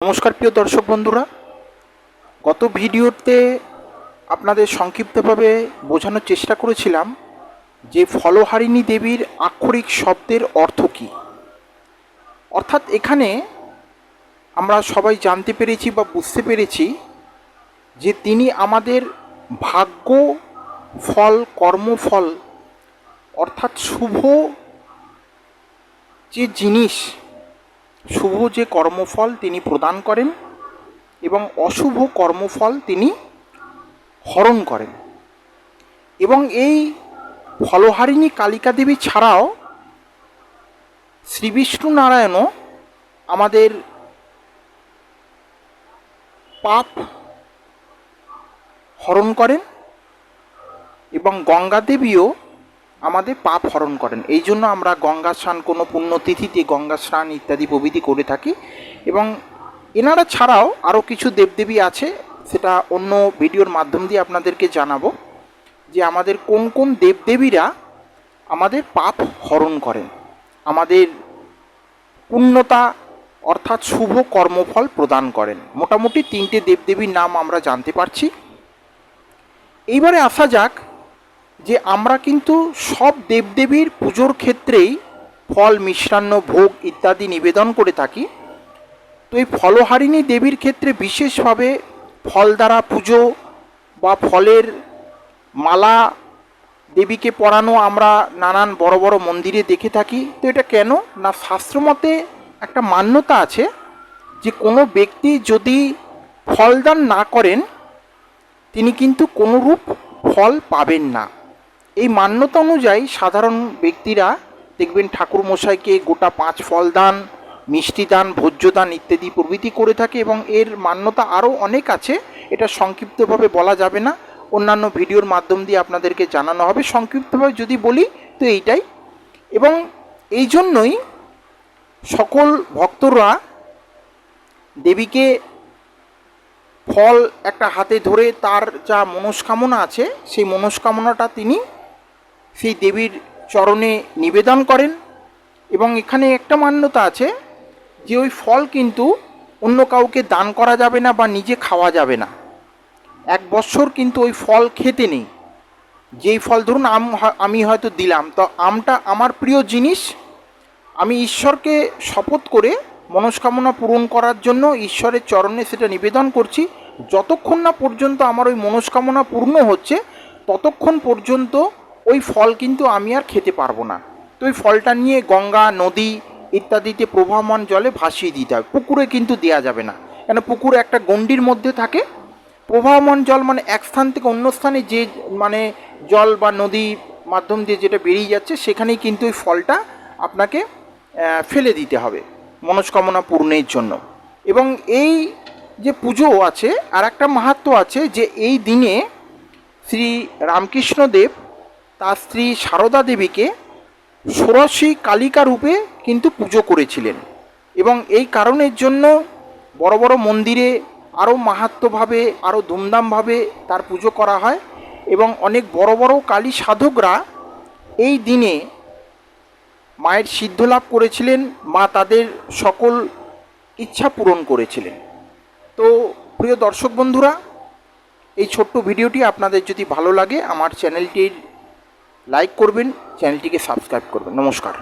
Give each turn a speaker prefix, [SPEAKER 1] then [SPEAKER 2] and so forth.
[SPEAKER 1] নমস্কার প্রিয় দর্শক বন্ধুরা। গত ভিডিওতে আপনাদের সংক্ষিপ্তভাবে বোঝানোর চেষ্টা করেছিলাম যে ফলহারিণী দেবীর আক্ষরিক শব্দের অর্থ কী। অর্থাৎ এখানে আমরা সবাই জানতে পেরেছি বা বুঝতে পেরেছি যে তিনি আমাদের ভাগ্য, ফল কর্মফল অর্থাৎ শুভ যে জিনিস শুভ যে কর্মফল তিনি প্রদান করেন এবং অশুভ কর্মফল তিনি হরণ করেন। এবং এই ফলহারিণী কালিকা দেবী ছাড়াও শ্রী বিষ্ণু নারায়ণও আমাদের পাপ হরণ করেন এবং গঙ্গা দেবীও আমাদের পাপ হরণ করেন। এই জন্য আমরা গঙ্গা স্নান, কোনো পুণ্যতিথিতে গঙ্গা স্নান ইত্যাদি প্রভৃতি করে থাকি। এবং এনারা ছাড়াও আরও কিছু দেবদেবী আছে, সেটা অন্য ভিডিওর মাধ্যম দিয়ে আপনাদেরকে জানাব, যে আমাদের কোন কোন দেবদেবীরা আমাদের পাপ হরণ করেন। আমাদের পুণ্যতা অর্থাৎ শুভ কর্মফল প্রদান করেন। মোটামুটি তিনটে দেবদেবীর নাম আমরা জানতে পারছি। এইবারে আসা যাক যে আমরা কিন্তু সব দেবদেবীর পুজোর ক্ষেত্রেই ফল, মিষ্টান্ন, ভোগ ইত্যাদি নিবেদন করে থাকি। তো এই ফলহারিণী দেবীর ক্ষেত্রে বিশেষভাবে ফল দ্বারা পুজো বা ফলের মালা দেবীকে পরানো আমরা নানান বড় বড় মন্দিরে দেখে থাকি। তো এটা কেন? না শাস্ত্রমতে একটা মান্যতা আছে যে কোনো ব্যক্তি যদি ফলদান না করেন, তিনি কিন্তু কোনোরূপ ফল পাবেন না। এই মান্যতা অনুযায়ী সাধারণ ব্যক্তিরা দেখবেন ঠাকুর মশাইকে গোটা পাঁচ ফল দান, মিষ্টি দান, ভোজ্য দান ইত্যাদি প্রভৃতি করে থাকে এবং এর মান্যতা আরও অনেক আছে। এটা সংক্ষিপ্তভাবে বলা যাবে না। অন্যান্য ভিডিওর মাধ্যম দিয়ে আপনাদেরকে জানানো হবে। সংক্ষিপ্তভাবে যদি বলি, তো এইটাই। এবং এই জন্যই সকল ভক্তরা দেবীকে ফল একটা হাতে ধরে তার যা মনস্কামনা আছে, সেই মনস্কামনাটা তিনি সেই দেবীর চরণে নিবেদন করেন এবং এখানে একটা মান্যতা আছে যে ওই ফল কিন্তু অন্য কাউকে দান করা যাবে না বা নিজে খাওয়া যাবে না। এক বছর কিন্তু ওই ফল খেতে নেই। যেই ফল ধরুন আম আমি হয়তো দিলাম, তো আমটা আমার প্রিয় জিনিস, আমি ঈশ্বরকে শপথ করে মনস্কামনা পূরণ করার জন্য ঈশ্বরের চরণে সেটা নিবেদন করছি। যতক্ষণ না পর্যন্ত আমার ওই মনস্কামনা পূর্ণ হচ্ছে, ততক্ষণ পর্যন্ত ওই ফল কিন্তু আমি আর খেতে পারব না। তো ওই ফলটা নিয়ে গঙ্গা, নদী ইত্যাদিতে প্রবাহমান জলে ভাসিয়ে দিতে হবে। পুকুরে কিন্তু দেওয়া যাবে না। কেন পুকুর একটা গণ্ডির মধ্যে থাকে। প্রবাহমান জল মানে এক স্থান থেকে অন্য স্থানে যে মানে জল বা নদী মাধ্যম দিয়ে যেটা বেরিয়ে যাচ্ছে, সেখানেই কিন্তু ওই ফলটা আপনাকে ফেলে দিতে হবে মনস্কামনা পূর্ণের জন্য। এবং এই যে পুজো আছে আর একটা মাহাত্ম আছে যে এই দিনে শ্রী রামকৃষ্ণদেব তার স্ত্রী সারদা দেবীকে ষোড়শী কালিকা রূপে কিন্তু পুজো করেছিলেন এবং এই কারণের জন্য বড় বড় মন্দিরে আরও মাহাত্ম্যভাবে, আরও ধুমধামভাবে তার পুজো করা হয় এবং অনেক বড় বড় কালী সাধকরা এই দিনে মায়ের সিদ্ধ লাভ করেছিলেন, মা তাদের সকল ইচ্ছা পূরণ করেছিলেন। তো প্রিয় দর্শক বন্ধুরা, এই ছোট্ট ভিডিওটি আপনাদের যদি ভালো লাগে, আমার চ্যানেলটির লাইক করবেন চ্যানেলটিকে সাবস্ক্রাইব করবেন। নমস্কার।